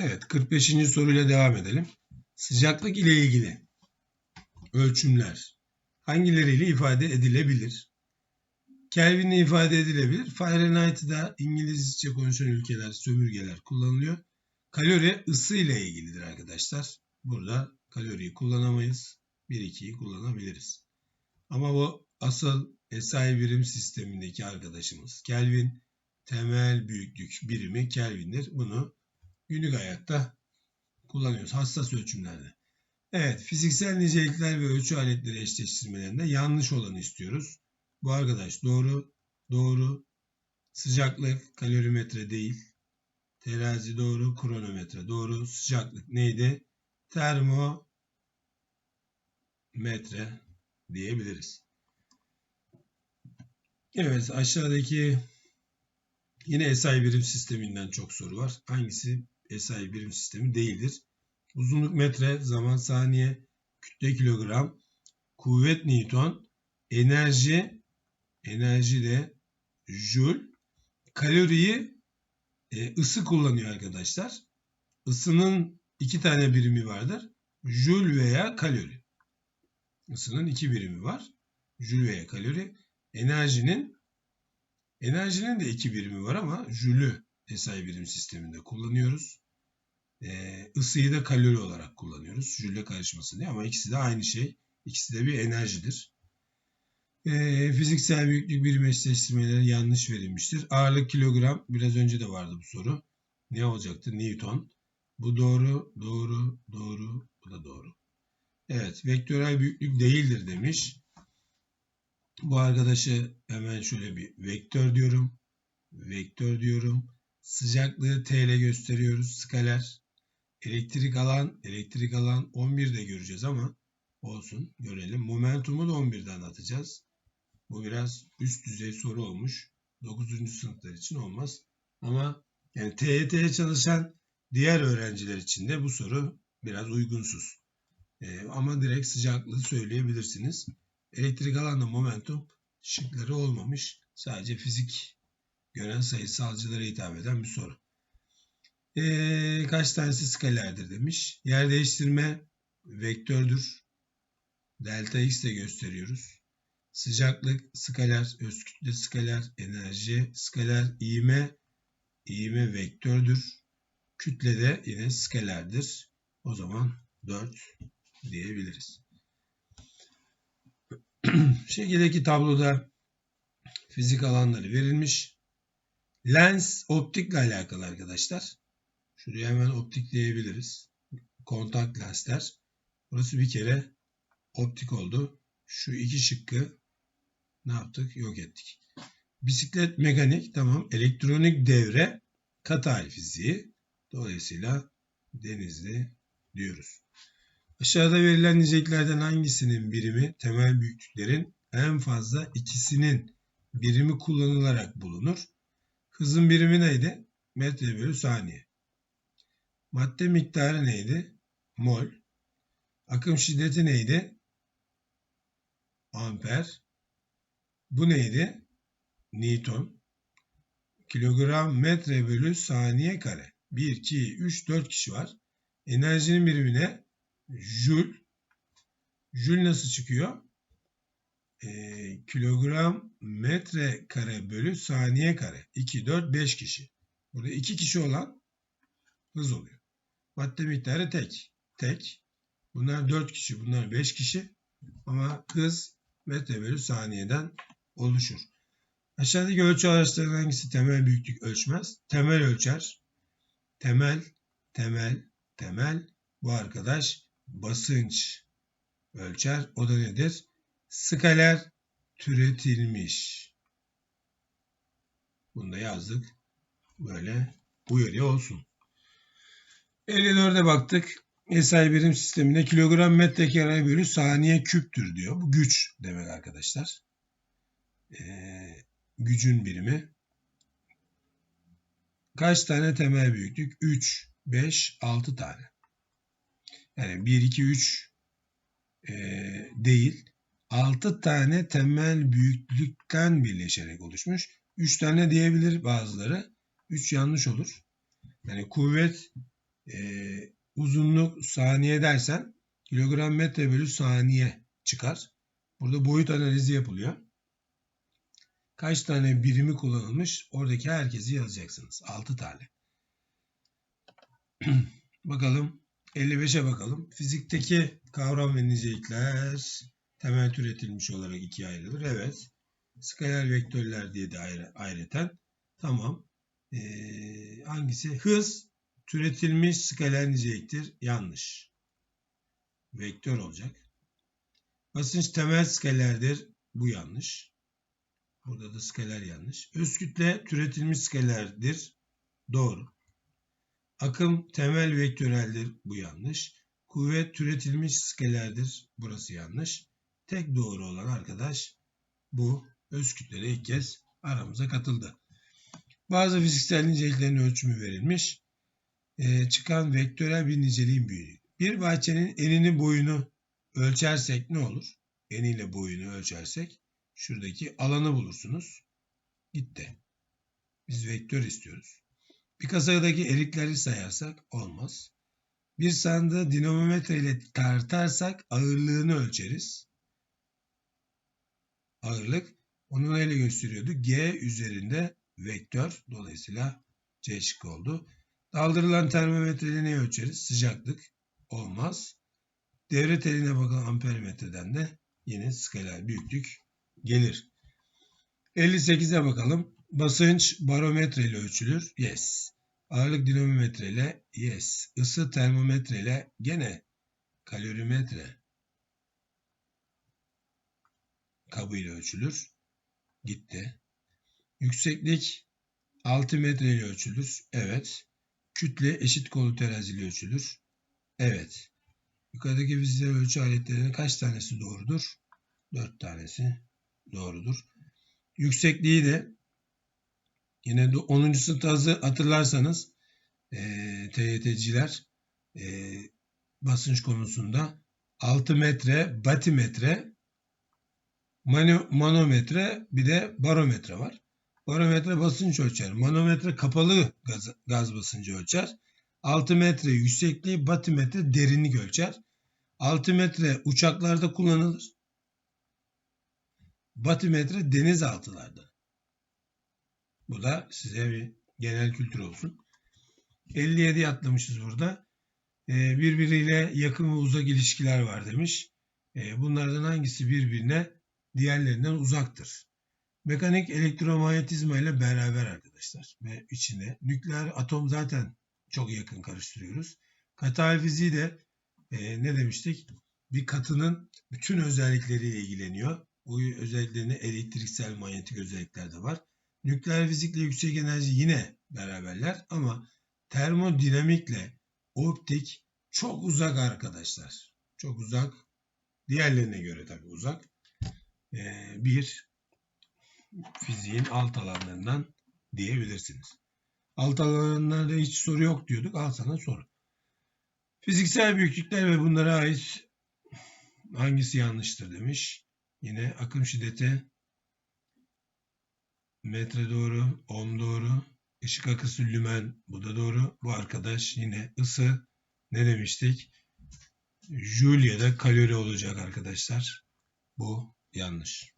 Evet 45. soruyla devam edelim. Sıcaklık ile ilgili ölçümler hangileriyle ifade edilebilir? Kelvin'le ifade edilebilir. Fahrenheit'da İngilizce konuşan ülkeler, sömürgeler kullanılıyor. Kalori ısı ile ilgilidir arkadaşlar. Burada kaloriyi kullanamayız. 1-2'yi kullanabiliriz. Ama bu asıl SI birim sistemindeki arkadaşımız Kelvin temel büyüklük birimi Kelvin'dir. Bunu günlük hayatta kullanıyoruz. Hassas ölçümlerde. Evet, fiziksel nicelikler ve ölçü aletleri eşleştirmelerinde yanlış olanı istiyoruz. Bu arkadaş doğru, doğru. Sıcaklık kalorimetre değil. Terazi doğru, kronometre doğru. Sıcaklık neydi? Termometre diyebiliriz. Evet, aşağıdaki yine SI birim sisteminden çok soru var. Hangisi SI birim sistemi değildir? Uzunluk metre, zaman saniye, kütle kilogram, kuvvet newton, enerji, enerji de joule, kaloriyi e, ısı kullanıyor arkadaşlar. Isının iki tane birimi vardır. Joule veya kalori. Isının iki birimi var. Joule veya kalori. Enerjinin enerjinin de iki birimi var ama Joule'ü SI birim sisteminde kullanıyoruz. Ee, ısıyı da kalori olarak kullanıyoruz. Joule karışmasın diye ama ikisi de aynı şey. İkisi de bir enerjidir. Ee, fiziksel büyüklük birim eşleştirmeleri yanlış verilmiştir. Ağırlık kilogram biraz önce de vardı bu soru. Ne olacaktı? Newton. Bu doğru, doğru, doğru, bu da doğru. Evet, vektörel büyüklük değildir demiş. Bu arkadaşı hemen şöyle bir vektör diyorum. Vektör diyorum. Sıcaklığı T ile gösteriyoruz. Skaler. Elektrik alan, elektrik alan 11'de göreceğiz ama olsun görelim. Momentumu da 11'de anlatacağız. Bu biraz üst düzey soru olmuş. 9. sınıflar için olmaz. Ama yani TYT'ye çalışan diğer öğrenciler için de bu soru biraz uygunsuz. Ee, ama direkt sıcaklığı söyleyebilirsiniz. Elektrik alanda momentum şıkları olmamış. Sadece fizik gören sayısalcılara hitap eden bir soru. Ee, kaç tanesi skalerdir demiş. Yer değiştirme vektördür. Delta x de gösteriyoruz. Sıcaklık skaler, öz kütle skaler, enerji skaler, ivme, ivme vektördür. Kütle de yine skalerdir. O zaman 4 diyebiliriz. Şekildeki tabloda fizik alanları verilmiş. Lens optikle alakalı arkadaşlar. Şuraya hemen optik diyebiliriz. Kontak lensler. Burası bir kere optik oldu. Şu iki şıkkı ne yaptık? Yok ettik. Bisiklet mekanik tamam. Elektronik devre katı hal fiziği. Dolayısıyla denizli diyoruz. Aşağıda verilen niceliklerden hangisinin birimi temel büyüklüklerin en fazla ikisinin birimi kullanılarak bulunur? Hızın birimi neydi? Metre bölü saniye. Madde miktarı neydi? Mol. Akım şiddeti neydi? Amper. Bu neydi? Newton. Kilogram metre bölü saniye kare. 1, 2, 3, 4 kişi var. Enerjinin birimi ne? Joule. Joule nasıl çıkıyor? Ee, kilogram metre kare bölü saniye kare. 2, 4, 5 kişi. Burada 2 kişi olan hız oluyor. Madde miktarı tek. Tek. Bunlar 4 kişi, bunlar 5 kişi. Ama hız metre bölü saniyeden oluşur. Aşağıdaki ölçü araçlarının hangisi temel büyüklük ölçmez? Temel ölçer. Temel, temel, temel. Bu arkadaş basınç ölçer. O da nedir? Skaler türetilmiş. Bunu da yazdık. Böyle uyarı olsun. 54'e baktık. SI birim sisteminde kilogram metrekare bölü saniye küptür diyor. Bu güç demek arkadaşlar. Ee, gücün birimi. Kaç tane temel büyüklük? 3, 5, 6 tane. Yani 1, 2, 3 e, değil. 6 tane temel büyüklükten birleşerek oluşmuş. 3 tane diyebilir bazıları. 3 yanlış olur. Yani kuvvet Ee, uzunluk saniye dersen kilogram metre bölü saniye çıkar. Burada boyut analizi yapılıyor. Kaç tane birimi kullanılmış? Oradaki herkesi yazacaksınız. 6 tane. bakalım 55'e bakalım. Fizikteki kavram ve nicelikler temel türetilmiş olarak ikiye ayrılır. Evet. Skaler vektörler diye de ayrı, ayrıten. Tamam. Ee, hangisi? Hız türetilmiş skaler niceliktir. Yanlış. Vektör olacak. Basınç temel skalerdir. Bu yanlış. Burada da skaler yanlış. Öz kütle türetilmiş skalerdir. Doğru. Akım temel vektöreldir. Bu yanlış. Kuvvet türetilmiş skalerdir. Burası yanlış. Tek doğru olan arkadaş bu. Öz ilk kez aramıza katıldı. Bazı fiziksel niceliklerin ölçümü verilmiş. Ee, çıkan vektörel bir niceliğin büyüğü. Bir bahçenin enini boyunu ölçersek ne olur? Eniyle boyunu ölçersek şuradaki alanı bulursunuz. Gitti. Biz vektör istiyoruz. Bir kasadaki erikleri sayarsak olmaz. Bir sandığı dinamometre ile tartarsak ağırlığını ölçeriz. Ağırlık onu neyle gösteriyordu? G üzerinde vektör. Dolayısıyla C şıkkı oldu. Daldırılan termometreyle ne ölçeriz? Sıcaklık. Olmaz. Devre teline bakan ampermetreden de yine skaler büyüklük gelir. 58'e bakalım. Basınç barometre ile ölçülür. Yes. Ağırlık dinamometre ile yes. Isı termometre ile gene kalorimetre kabıyla ölçülür. Gitti. Yükseklik 6 metre ile ölçülür. Evet. Kütle eşit kolu teraziyle ölçülür. Evet. Yukarıdaki fiziksel ölçü aletlerinin kaç tanesi doğrudur? 4 tanesi doğrudur. Yüksekliği de yine 10. sınıfta hatırlarsanız e, TYT'ciler e, basınç konusunda 6 metre batimetre manometre bir de barometre var. Barometre basınç ölçer. Manometre kapalı gaz, gaz basıncı ölçer. 6 metre yüksekliği batimetre derinlik ölçer. 6 metre uçaklarda kullanılır. Batimetre denizaltılarda. Bu da size bir genel kültür olsun. 57 atlamışız burada. Ee, birbiriyle yakın ve uzak ilişkiler var demiş. Ee, bunlardan hangisi birbirine diğerlerinden uzaktır? Mekanik elektromanyetizma ile beraber arkadaşlar ve içine nükleer atom zaten çok yakın karıştırıyoruz. Katı fiziği de e, ne demiştik? Bir katının bütün özellikleriyle ilgileniyor. Bu özelliklerinde elektriksel manyetik özellikler de var. Nükleer fizikle yüksek enerji yine beraberler ama termodinamikle optik çok uzak arkadaşlar. Çok uzak. Diğerlerine göre tabii uzak. Ee, bir fiziğin alt alanlarından diyebilirsiniz. Alt alanlarda hiç soru yok diyorduk. Al sana soru. Fiziksel büyüklükler ve bunlara ait hangisi yanlıştır demiş. Yine akım şiddeti metre doğru, ohm doğru, ışık akısı lümen bu da doğru. Bu arkadaş yine ısı ne demiştik? Joule ya da kalori olacak arkadaşlar. Bu yanlış.